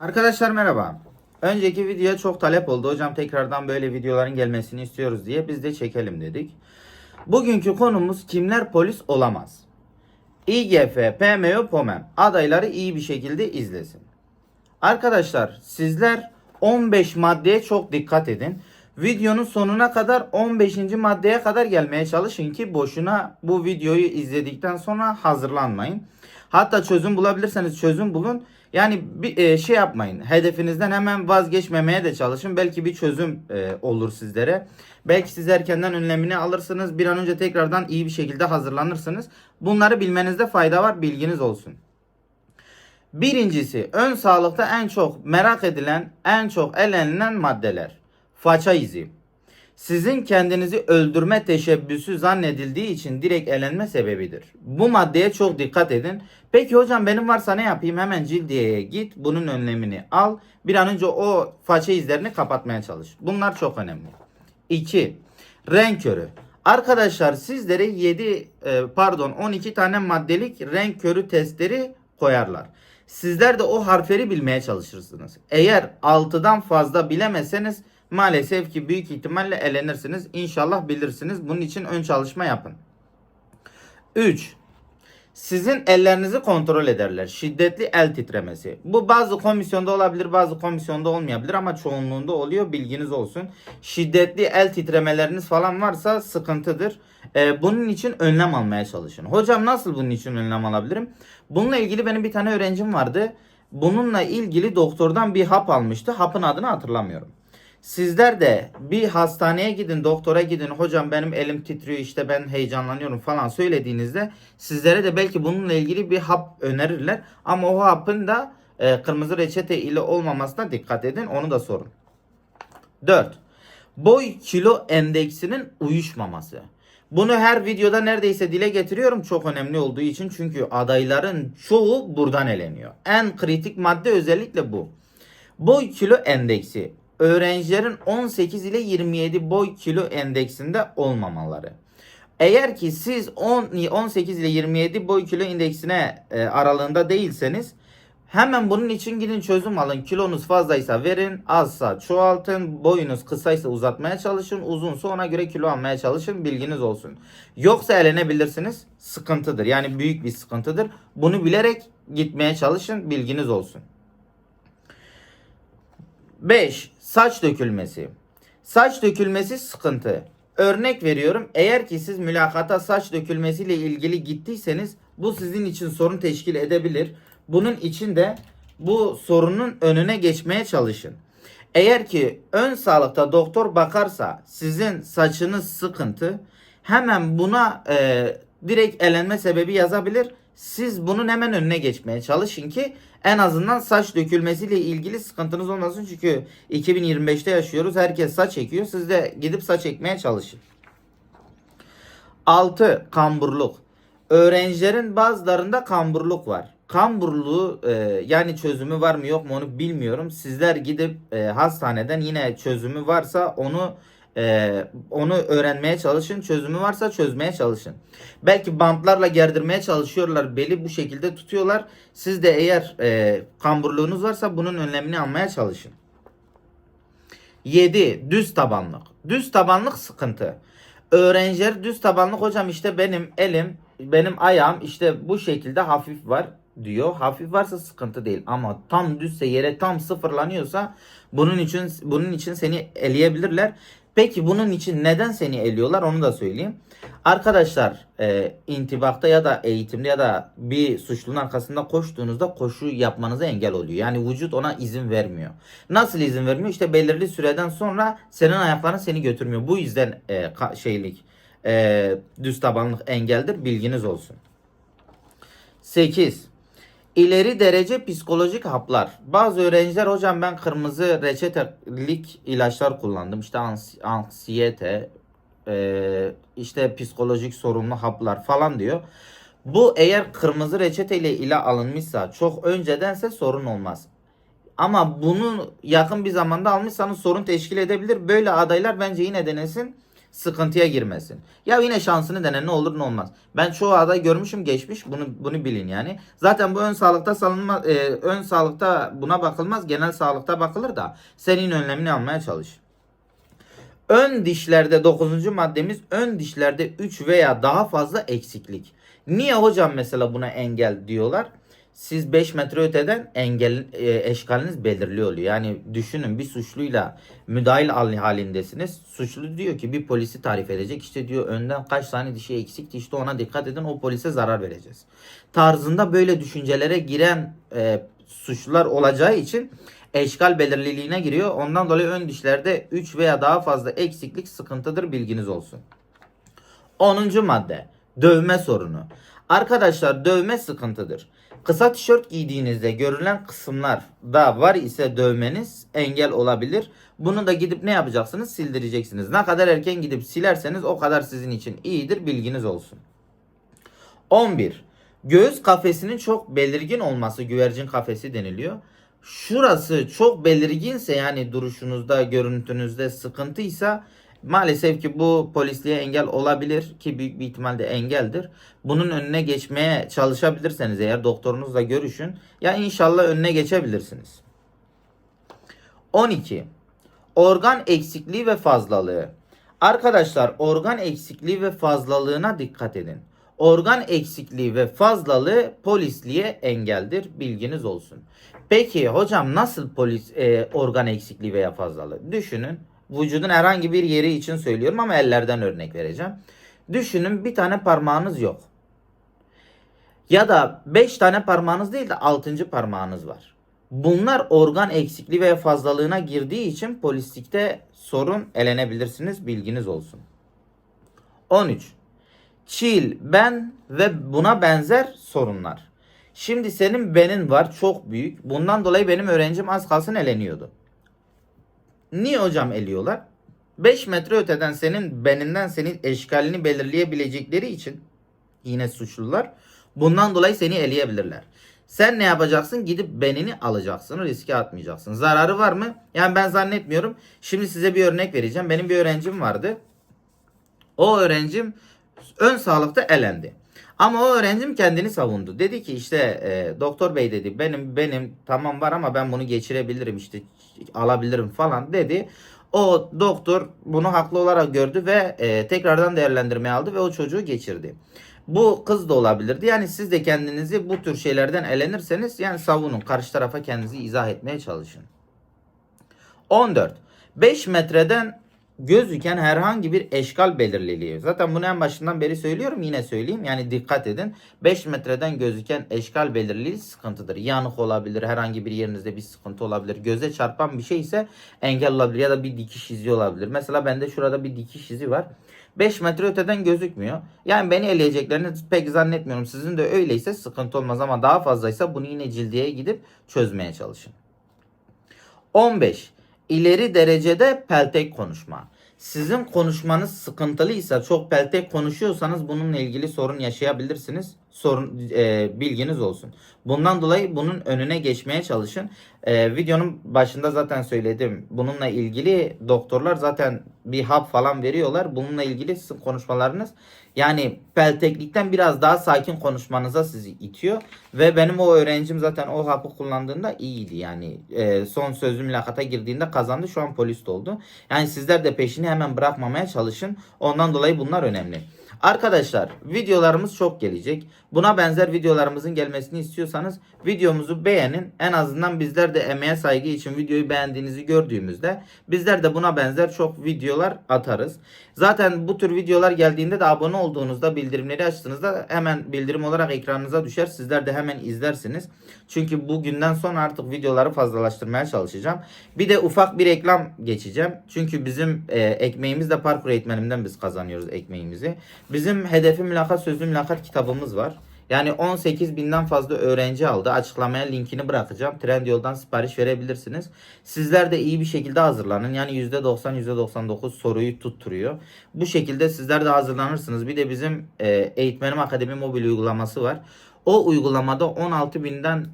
Arkadaşlar merhaba. Önceki videoya çok talep oldu. Hocam tekrardan böyle videoların gelmesini istiyoruz diye biz de çekelim dedik. Bugünkü konumuz kimler polis olamaz? İGF, PMO, POMEM adayları iyi bir şekilde izlesin. Arkadaşlar sizler 15 maddeye çok dikkat edin. Videonun sonuna kadar 15. maddeye kadar gelmeye çalışın ki boşuna bu videoyu izledikten sonra hazırlanmayın. Hatta çözüm bulabilirseniz çözüm bulun. Yani bir e, şey yapmayın. Hedefinizden hemen vazgeçmemeye de çalışın. Belki bir çözüm e, olur sizlere. Belki siz erkenden önlemini alırsınız. Bir an önce tekrardan iyi bir şekilde hazırlanırsınız. Bunları bilmenizde fayda var. Bilginiz olsun. Birincisi ön sağlıkta en çok merak edilen, en çok elenilen maddeler. Faça izi. Sizin kendinizi öldürme teşebbüsü zannedildiği için direkt elenme sebebidir. Bu maddeye çok dikkat edin. Peki hocam benim varsa ne yapayım? Hemen cildiyeye git. Bunun önlemini al. Bir an önce o faça izlerini kapatmaya çalış. Bunlar çok önemli. 2. Renk körü. Arkadaşlar sizlere 7 e, pardon 12 tane maddelik renk körü testleri koyarlar. Sizler de o harfleri bilmeye çalışırsınız. Eğer 6'dan fazla bilemezseniz maalesef ki büyük ihtimalle elenirsiniz. İnşallah bilirsiniz. Bunun için ön çalışma yapın. 3. Sizin ellerinizi kontrol ederler. Şiddetli el titremesi. Bu bazı komisyonda olabilir, bazı komisyonda olmayabilir ama çoğunluğunda oluyor. Bilginiz olsun. Şiddetli el titremeleriniz falan varsa sıkıntıdır. Ee, bunun için önlem almaya çalışın. Hocam nasıl bunun için önlem alabilirim? Bununla ilgili benim bir tane öğrencim vardı. Bununla ilgili doktordan bir hap almıştı. Hapın adını hatırlamıyorum. Sizler de bir hastaneye gidin, doktora gidin. Hocam benim elim titriyor işte ben heyecanlanıyorum falan söylediğinizde sizlere de belki bununla ilgili bir hap önerirler. Ama o hapın da e, kırmızı reçete ile olmamasına dikkat edin. Onu da sorun. 4. Boy kilo endeksinin uyuşmaması. Bunu her videoda neredeyse dile getiriyorum çok önemli olduğu için. Çünkü adayların çoğu buradan eleniyor. En kritik madde özellikle bu. Boy kilo endeksi öğrencilerin 18 ile 27 boy kilo endeksinde olmamaları. Eğer ki siz 10 18 ile 27 boy kilo indeksine e, aralığında değilseniz hemen bunun için gidin çözüm alın. Kilonuz fazlaysa verin, azsa çoğaltın, boyunuz kısaysa uzatmaya çalışın, uzunsa ona göre kilo almaya çalışın. Bilginiz olsun. Yoksa elenebilirsiniz. Sıkıntıdır. Yani büyük bir sıkıntıdır. Bunu bilerek gitmeye çalışın. Bilginiz olsun. 5. Saç dökülmesi. Saç dökülmesi sıkıntı. Örnek veriyorum. Eğer ki siz mülakata saç dökülmesiyle ilgili gittiyseniz bu sizin için sorun teşkil edebilir. Bunun için de bu sorunun önüne geçmeye çalışın. Eğer ki ön sağlıkta doktor bakarsa sizin saçınız sıkıntı hemen buna e, direkt elenme sebebi yazabilir. Siz bunun hemen önüne geçmeye çalışın ki en azından saç dökülmesiyle ilgili sıkıntınız olmasın. Çünkü 2025'te yaşıyoruz. Herkes saç ekiyor. Siz de gidip saç ekmeye çalışın. 6. Kamburluk. Öğrencilerin bazılarında kamburluk var. Kamburluğu e, yani çözümü var mı yok mu onu bilmiyorum. Sizler gidip e, hastaneden yine çözümü varsa onu e, onu öğrenmeye çalışın. Çözümü varsa çözmeye çalışın. Belki bantlarla gerdirmeye çalışıyorlar. Beli bu şekilde tutuyorlar. Siz de eğer e, kamburluğunuz varsa bunun önlemini almaya çalışın. 7. Düz tabanlık. Düz tabanlık sıkıntı. Öğrenciler düz tabanlık hocam işte benim elim, benim ayağım işte bu şekilde hafif var diyor. Hafif varsa sıkıntı değil ama tam düzse yere tam sıfırlanıyorsa bunun için bunun için seni eleyebilirler. Peki bunun için neden seni eliyorlar onu da söyleyeyim. Arkadaşlar e, intibakta ya da eğitimde ya da bir suçlunun arkasında koştuğunuzda koşu yapmanıza engel oluyor. Yani vücut ona izin vermiyor. Nasıl izin vermiyor? İşte belirli süreden sonra senin ayakların seni götürmüyor. Bu yüzden e, şeylik e, düz tabanlık engeldir. Bilginiz olsun. 8. İleri derece psikolojik haplar. Bazı öğrenciler hocam ben kırmızı reçetelik ilaçlar kullandım. İşte ans- anksiyete, e, işte psikolojik sorunlu haplar falan diyor. Bu eğer kırmızı reçeteyle ile alınmışsa çok öncedense sorun olmaz. Ama bunu yakın bir zamanda almışsanız sorun teşkil edebilir. Böyle adaylar bence yine denesin. Sıkıntıya girmesin. Ya yine şansını dene ne olur ne olmaz. Ben çoğu aday görmüşüm geçmiş bunu bunu bilin yani. Zaten bu ön sağlıkta salınma e, ön sağlıkta buna bakılmaz genel sağlıkta bakılır da senin önlemini almaya çalış. Ön dişlerde 9. maddemiz ön dişlerde 3 veya daha fazla eksiklik. Niye hocam mesela buna engel diyorlar? Siz 5 metre öteden engel e, eşkaliniz belirli oluyor. Yani düşünün bir suçluyla müdahil hal- halindesiniz. Suçlu diyor ki bir polisi tarif edecek. İşte diyor önden kaç tane dişi eksikti işte ona dikkat edin o polise zarar vereceğiz. Tarzında böyle düşüncelere giren e, suçlular olacağı için eşkal belirliliğine giriyor. Ondan dolayı ön dişlerde 3 veya daha fazla eksiklik sıkıntıdır bilginiz olsun. 10. madde dövme sorunu. Arkadaşlar dövme sıkıntıdır. Kısa tişört giydiğinizde görülen kısımlarda var ise dövmeniz engel olabilir. Bunu da gidip ne yapacaksınız? Sildireceksiniz. Ne kadar erken gidip silerseniz o kadar sizin için iyidir bilginiz olsun. 11. Göğüs kafesinin çok belirgin olması güvercin kafesi deniliyor. Şurası çok belirginse yani duruşunuzda, görüntünüzde sıkıntıysa maalesef ki bu polisliğe engel olabilir ki büyük bir ihtimalle engeldir. Bunun önüne geçmeye çalışabilirseniz eğer doktorunuzla görüşün ya inşallah önüne geçebilirsiniz. 12. Organ eksikliği ve fazlalığı. Arkadaşlar organ eksikliği ve fazlalığına dikkat edin. Organ eksikliği ve fazlalığı polisliğe engeldir. Bilginiz olsun. Peki hocam nasıl polis e, organ eksikliği veya fazlalığı? Düşünün. Vücudun herhangi bir yeri için söylüyorum ama ellerden örnek vereceğim. Düşünün bir tane parmağınız yok. Ya da 5 tane parmağınız değil de 6. parmağınız var. Bunlar organ eksikliği veya fazlalığına girdiği için polislikte sorun elenebilirsiniz. Bilginiz olsun. 13. Çil, ben ve buna benzer sorunlar. Şimdi senin benin var çok büyük. Bundan dolayı benim öğrencim az kalsın eleniyordu. Niye hocam eliyorlar? 5 metre öteden senin beninden senin eşkalini belirleyebilecekleri için yine suçlular. Bundan dolayı seni eleyebilirler. Sen ne yapacaksın? Gidip benini alacaksın. Riske atmayacaksın. Zararı var mı? Yani ben zannetmiyorum. Şimdi size bir örnek vereceğim. Benim bir öğrencim vardı. O öğrencim ön sağlıkta elendi. Ama o öğrencim kendini savundu. Dedi ki işte e, doktor bey dedi benim benim tamam var ama ben bunu geçirebilirim işte alabilirim falan dedi. O doktor bunu haklı olarak gördü ve e, tekrardan değerlendirmeye aldı ve o çocuğu geçirdi. Bu kız da olabilirdi. Yani siz de kendinizi bu tür şeylerden elenirseniz yani savunun. Karşı tarafa kendinizi izah etmeye çalışın. 14. 5 metreden gözüken herhangi bir eşkal belirliliği. Zaten bunu en başından beri söylüyorum yine söyleyeyim. Yani dikkat edin. 5 metreden gözüken eşkal belirliliği sıkıntıdır. Yanık olabilir, herhangi bir yerinizde bir sıkıntı olabilir. Göze çarpan bir şey ise engel olabilir ya da bir dikiş izi olabilir. Mesela bende şurada bir dikiş izi var. 5 metre öteden gözükmüyor. Yani beni eleyeceklerini pek zannetmiyorum. Sizin de öyleyse sıkıntı olmaz ama daha fazlaysa bunu yine cildiye gidip çözmeye çalışın. 15. İleri derecede peltek konuşma. Sizin konuşmanız sıkıntılıysa, çok peltek konuşuyorsanız bununla ilgili sorun yaşayabilirsiniz. Sorun e, bilginiz olsun. Bundan dolayı bunun önüne geçmeye çalışın. E, videonun başında zaten söyledim. Bununla ilgili doktorlar zaten bir hap falan veriyorlar. Bununla ilgili sizin konuşmalarınız yani pelteklikten biraz daha sakin konuşmanıza sizi itiyor. Ve benim o öğrencim zaten o hapı kullandığında iyiydi. Yani e, son sözlü mülakata girdiğinde kazandı. Şu an polis oldu. Yani sizler de peşini hemen bırakmamaya çalışın. Ondan dolayı bunlar önemli. Arkadaşlar videolarımız çok gelecek. Buna benzer videolarımızın gelmesini istiyorsanız videomuzu beğenin. En azından bizler de emeğe saygı için videoyu beğendiğinizi gördüğümüzde bizler de buna benzer çok videolar atarız. Zaten bu tür videolar geldiğinde de abone olduğunuzda bildirimleri açtığınızda hemen bildirim olarak ekranınıza düşer. Sizler de hemen izlersiniz. Çünkü bugünden sonra artık videoları fazlalaştırmaya çalışacağım. Bir de ufak bir reklam geçeceğim. Çünkü bizim e, ekmeğimiz de parkur eğitmenimden biz kazanıyoruz ekmeğimizi. Bizim hedefi mülakat sözlü mülakat kitabımız var. Yani 18 binden fazla öğrenci aldı. Açıklamaya linkini bırakacağım. Trendyol'dan sipariş verebilirsiniz. Sizler de iyi bir şekilde hazırlanın. Yani %90 %99 soruyu tutturuyor. Bu şekilde sizler de hazırlanırsınız. Bir de bizim e, Eğitmenim Akademi mobil uygulaması var. O uygulamada 16 binden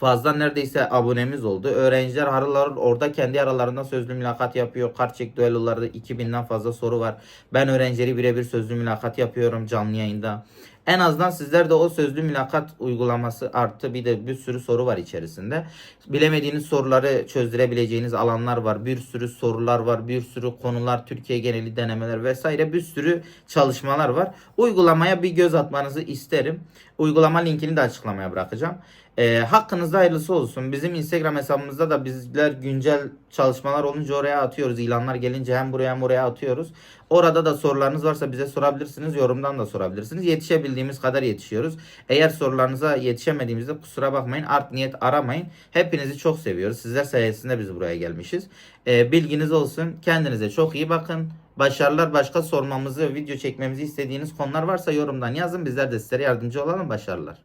fazla neredeyse abonemiz oldu. Öğrenciler harıl orada kendi aralarında sözlü mülakat yapıyor. Karçek düellolarda 2000'den fazla soru var. Ben öğrencileri birebir sözlü mülakat yapıyorum canlı yayında. En azından sizler de o sözlü mülakat uygulaması arttı. Bir de bir sürü soru var içerisinde. Bilemediğiniz soruları çözdürebileceğiniz alanlar var. Bir sürü sorular var. Bir sürü konular, Türkiye geneli denemeler vesaire bir sürü çalışmalar var. Uygulamaya bir göz atmanızı isterim. Uygulama linkini de açıklamaya bırakacağım. Ee, hakkınızda hayırlısı olsun. Bizim Instagram hesabımızda da bizler güncel çalışmalar olunca oraya atıyoruz. İlanlar gelince hem buraya hem oraya atıyoruz. Orada da sorularınız varsa bize sorabilirsiniz. Yorumdan da sorabilirsiniz. Yetişebildiğimiz kadar yetişiyoruz. Eğer sorularınıza yetişemediğimizde kusura bakmayın. Art niyet aramayın. Hepinizi çok seviyoruz. Sizler sayesinde biz buraya gelmişiz. Ee, bilginiz olsun. Kendinize çok iyi bakın. Başarılar başka sormamızı, video çekmemizi istediğiniz konular varsa yorumdan yazın. Bizler de sizlere yardımcı olalım. Başarılar.